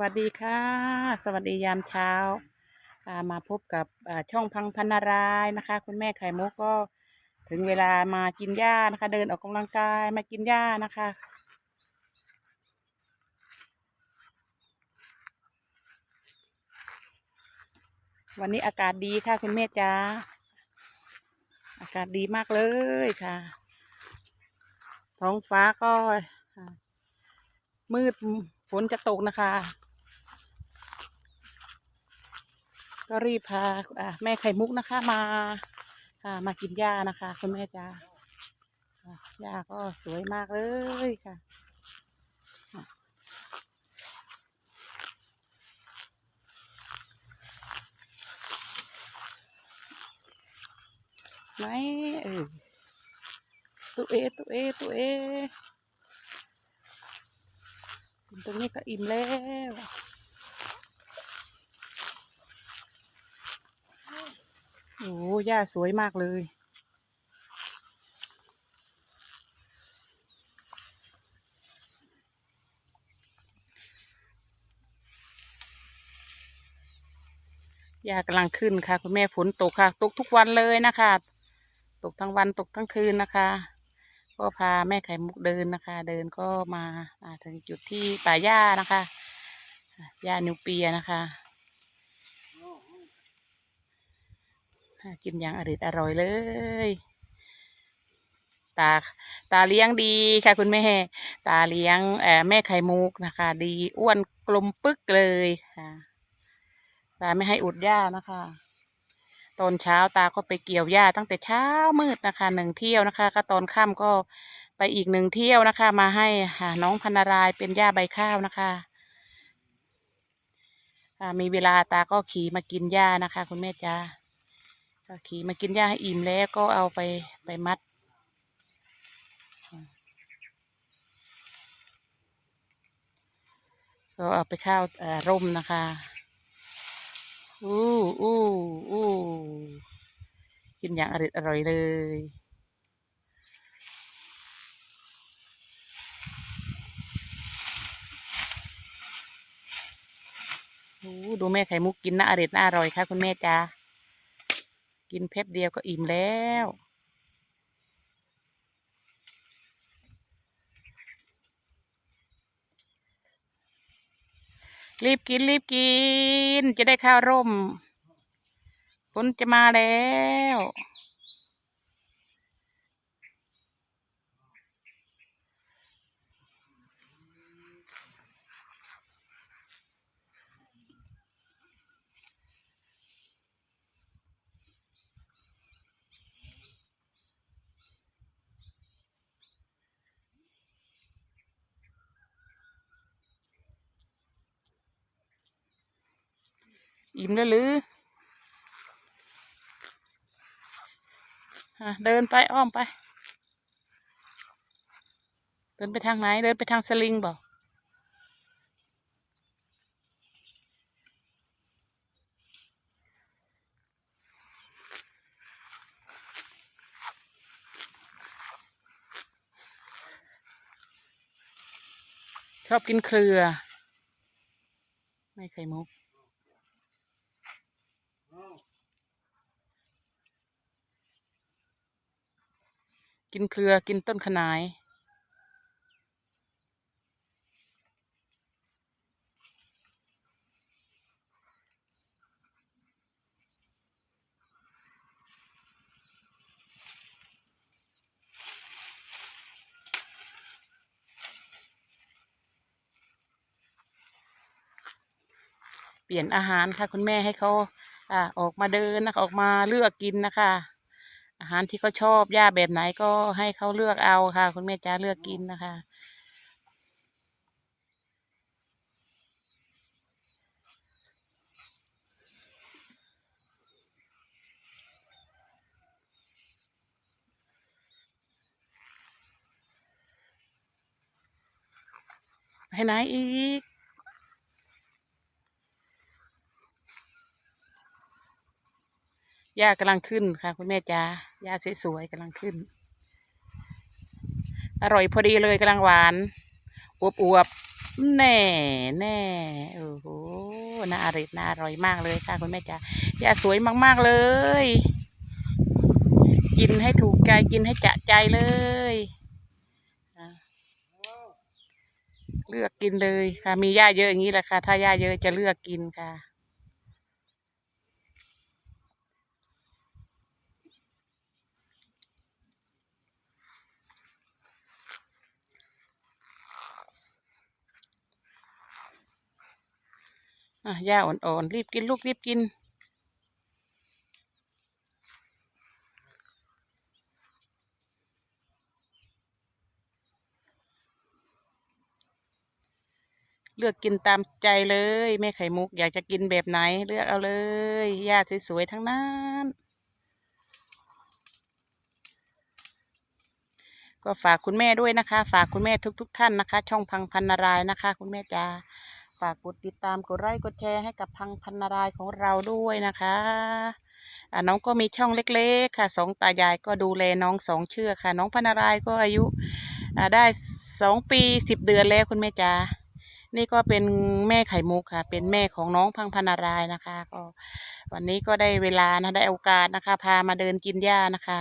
วัสดีค่ะ สวัสดียามเช้าามาพบกับช่องพังพันนารายนะคะ คุณแม่ไข่มุกก็ถึงเวลามากินหญ้านะคะ เดินออกกำลังกายมากินหญ้านะคะ วันนี้อากาศดีค่ะ คุณแม่จ้าอากาศดีมากเลยค่ะ ท้องฟ้าก็มืดฝนจะตกนะคะ ก็รีบพาแม่ไข่มุกนะคะมาอ่ามากินหญ้านะคะ คุณแม่จ้าหญ้าก็สวยมากเลยค่ะไหนเออตัวเอตัวเอตัวเอตรงนี้ก็อิ่มแล้ว โอ้หญ้าสวยมากเลย หญ้ากำลังขึ้นค่ะ คุณแม่ฝนตกค่ะ ตกทุกวันเลยนะคะ ตกทั้งวันตกทั้งคืนนะคะ ก็พาแม่ไข่มุกเดินนะคะ เดินก็มาถึงจุดที่ป่าหญ้านะคะหญ้านิวเปียนะคะอ่า กินอย่างอร่อยอร่อยเลย ตาตาเลี้ยงดีค่ะคุณแม่ ตาเลี้ยงเอ่แม่ไข่มุกนะคะ ดีอ้วนกลมปึ๊กเลยค่ะตาไม่ให้อุดหญ้านะคะตอนเช้าตาก็ไปเกี่ยวหญ้าตั้งแต่เช้ามืดนะคะหนึ่งเที่ยวนะคะ ก็ตอนค่ำก็ไปอีกหนึ่งเที่ยวนะคะ มาให้น้องพันนารายเป็นหญ้าใบข้าวนะคะมีเวลาตาก็ขี่มากินหญ้านะคะ คุณแม่จ้า ก็ขี่มากินหญ้าให้อิ่มแล้วก็เอาไปไปมัด ก็เอาไปข้าวอ่อร่มนะคะอู้อู้อู้กินอย่างอร่อยอร่อยเลยโอ้ดูแม่ไข่มุกกินน่าอร่อยน่าอร่อยค่ะ คุณแม่จ้า กินเพชรเดียวก็อิ่มแล้ว รีบกินรีบกิน จะได้ข้าวร่มฝนจะมาแล้ว อิ่มแล้วหรืออะเดินไปอ้อมไป เดินไปทางไหน เดินไปทางสลิงบอกชอบกินเครือ ไม่ไข่มุก กินเครือกินต้นขนาย เปลี่ยนอาหารค่ะ คุณแม่ให้เขาอออกมาเดินนะคะ ออกมาเลือกกินนะคะ อาหารที่เขาชอบหญ้าแบบไหนก็ให้เขาเลือกเอาค่ะ คุณแม่จ้าเลือกกินนะคะให้ไหนอีก ญ้ากำลังขึ้นค่ะ คุณแม่จ้าหญ้าสวยๆกำลังขึ้น อร่อยพอดีเลยกำลังหวานอวบๆแน่แน่โอ้โหน่าอร่อยน่าอร่อยมากเลยค่ะ คุณแม่จ๋าย่าสวยมากๆเลย กินให้ถูกใจกินให้จะใจเลยเลือกกินเลยค่ะ มีหญ้าเยอะอย่างนี้แหละค่ะ ถ้าหญ้าเยอะจะเลือกกินค่ะ อะหญ้าอ่อนๆรีบกินลูกรีบกิน เลือกกินตามใจเลยแม่ไข่มุกอยากจะกินแบบไหน เลือกเอาเลยหญ้าสวยๆทั้งนั้นก็ฝากคุณแม่ด้วยนะคะ ฝากคุณแม่ทุก ๆทท่านนะคะ ช่องพังพันนารายนะคะ คุณแม่จ๋า ฝากกดติดตามกดไลค์กดแชร์ให้กับพังพันนารายของเราด้วยนะคะอ่าน้องก็มีช่องเล็กๆ ค่ะสองตายายก็ดูแลน้องสองเชือกค่ะ น้องพันนารายก็อายุอ่าได้สองปีสิบเดือนแล้วคุณแม่จ๋านี่ก็เป็นแม่ไข่มุกค่ะ เป็นแม่ของน้องพังพันนารายนะคะ ก็ วันนี้ก็ได้เวลานะได้โอกาสนะคะ พามาเดินกินหญ้านะคะ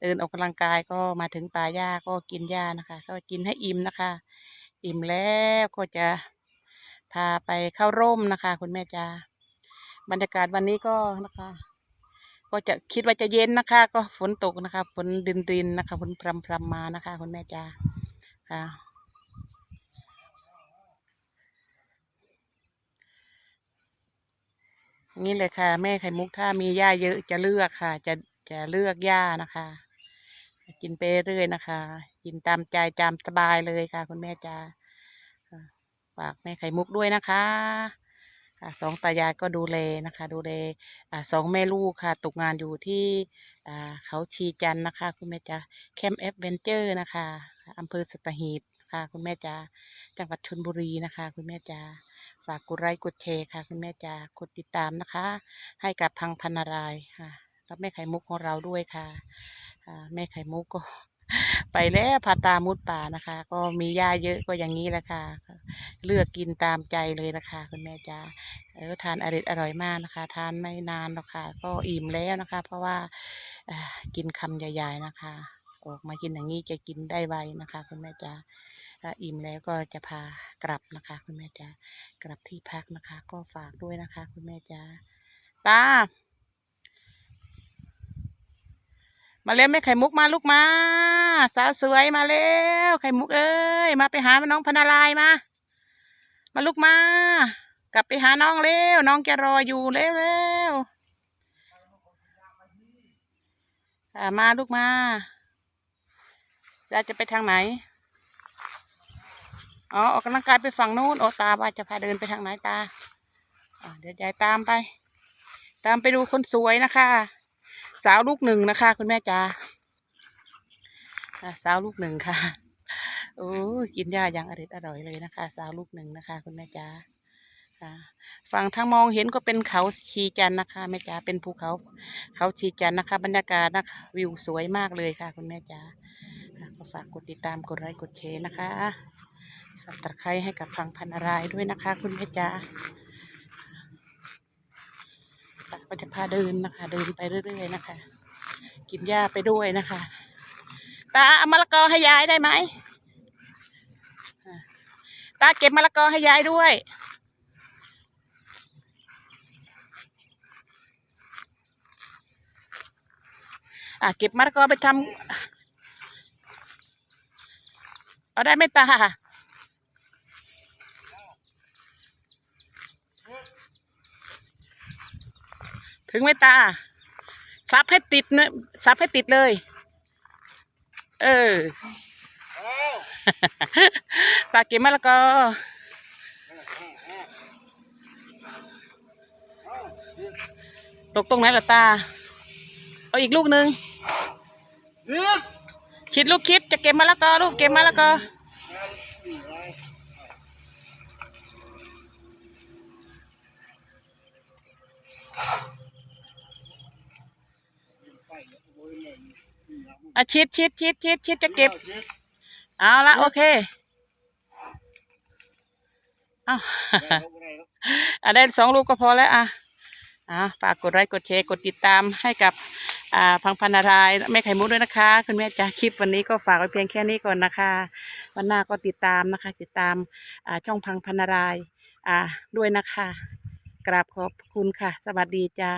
เดินออกกำลังกายก็มาถึงป่าหญ้าก็กินหญ้านะคะ ก็กินให้อิ่มนะคะ อิ่มแล้วก็จะ พาไปเข้าร่มนะคะ คุณแม่จ้าบรรยากาศวันนี้ก็นะคะ ก็จะคิดว่าจะเย็นนะคะ ก็ฝนตกนะคะฝนดินรินๆนะคะฝนพรำพรำๆมานะคะ คุณแม่จ้าค่ะนี่เลยค่ะ แม่ไข่มุกถ้ามีหญ้าเยอะจะเลือกค่ะ จะจะเลือกหญ้านะคะ กินไปเรื่อยนะคะ กินตามใจตามสบายเลยค่ะ คุณแม่จ้า ฝากแม่ไข่มุกด้วยนะคะสองตายายก็ดูแลนะคะ ดูแลสองแม่ลูกค่ะ ตกงานอยู่ที่เขาชีจันนะคะ คุณแม่จ้าแคมป์เอฟเวนเจอร์นะคะอำเภอสัตหีบค่ะ คุณแม่จ้าจังหวัดชลบุรีนะคะ คุณแม่จ้าฝากกดไลค์กดแชร์ค่ะ คุณแม่จ้ากดติดตามนะคะ ให้กับพังพันนารายค่ะรับแม่ไข่มุกของเราด้วยค่ะแม่ไข่มุกก็ ไปแล้วพาตามุดป่านะคะ ก็มีหญ้าเยอะก็อย่างนี้แหละค่ะ เลือกกินตามใจเลยนะคะคุณแม่จ้าเออทานอร่อยอร่อยมากนะคะ ทานไม่นานหรอกค่ะ ก็อิ่มแล้วนะคะ เพราะว่ากินคำใหญ่ๆนะคะ ออกมากินอย่างนี้จะกินได้ไวนะคะคุณแม่จ้าถ้าอิ่มแล้วก็จะพากลับนะคะ คุณแม่จ้ากลับที่พักนะคะ ก็ฝากด้วยนะคะ คุณแม่จ้าตา มาเร็วแม่ไข่มุกมาลูกมา สาวสวยมาเร็วไข่มุกเอ้ยมาไปหาน้องพนารายมา มาลูกมา กลับไปหาน้องเร็วน้องจะรออยู่เร็วเร็วมาลูกมาเราจะไปทางไหนอ๋อออกกำลังกายไปฝั่งนู้นโอตาว่าจะพาเดินไปทางไหนตาเดี๋ยวยายตามไป ตามไปดูคนสวยนะคะ สาวลูกหนึ่งนะคะ คุณแม่จ๋าสาวลูกหนึ่งค่ะโอ้กินหญ้าอย่างอร่อยอร่อยเลยนะคะ สาวลูกหนึ่งนะคะ คุณแม่จ๋าค่ะฝั่งทางมองเห็นก็เป็นเขาชีจันนะคะแม่จ๋าเป็นภูเขา เขาชีจันนะคะ บรรยากาศนะคะวิวสวยมากเลยค่ะ คุณแม่จ๋าก็ฝากกดติดตามกดไลค์กดแชร์นะคะสับตะไคร้ให้กับฟังพันธุ์รายด้วยนะคะ คุณแม่จ๋า ก็จะพาเดินนะคะ เดินไปเรื่อยๆนะคะ กินหญ้าไปด้วยนะคะตาเอามะละกอให้ยายได้ไหมตาเก็บมะละกอให้ยายด้วยอะเก็บมะละกอไปทำเอาได้ไหมตา ถึงไหมตา ซับให้ติดเนะซับให้ติดเลย เออตาเก็บมะละกอตกตรงไหนล่ะตา เอาอีกลูกหนึ่งคิดลูกคิดจะเก็บมะละกอลูกเก็บมะละกอ อะชิดชิดชิดชิดชิดจะเก็บ เอาละโอเคอ้าวอะได้สองลูกก็พอแล้วอะอะฝากกดไลค์กดแชร์กดติดตามให้กับอ่าพังพันนารายณ์แม่ไข่มุกด้วยนะคะคุณแม่จ้าคลิปวันนี้ก็ฝากไว้เพียงแค่นี้ก่อนนะคะ วันหน้าก็ติดตามนะคะ ติดตามอ่าช่องพังพันนารายณ์อ่าด้วยนะคะ กราบขอบคุณค่ะ สวัสดีจ้า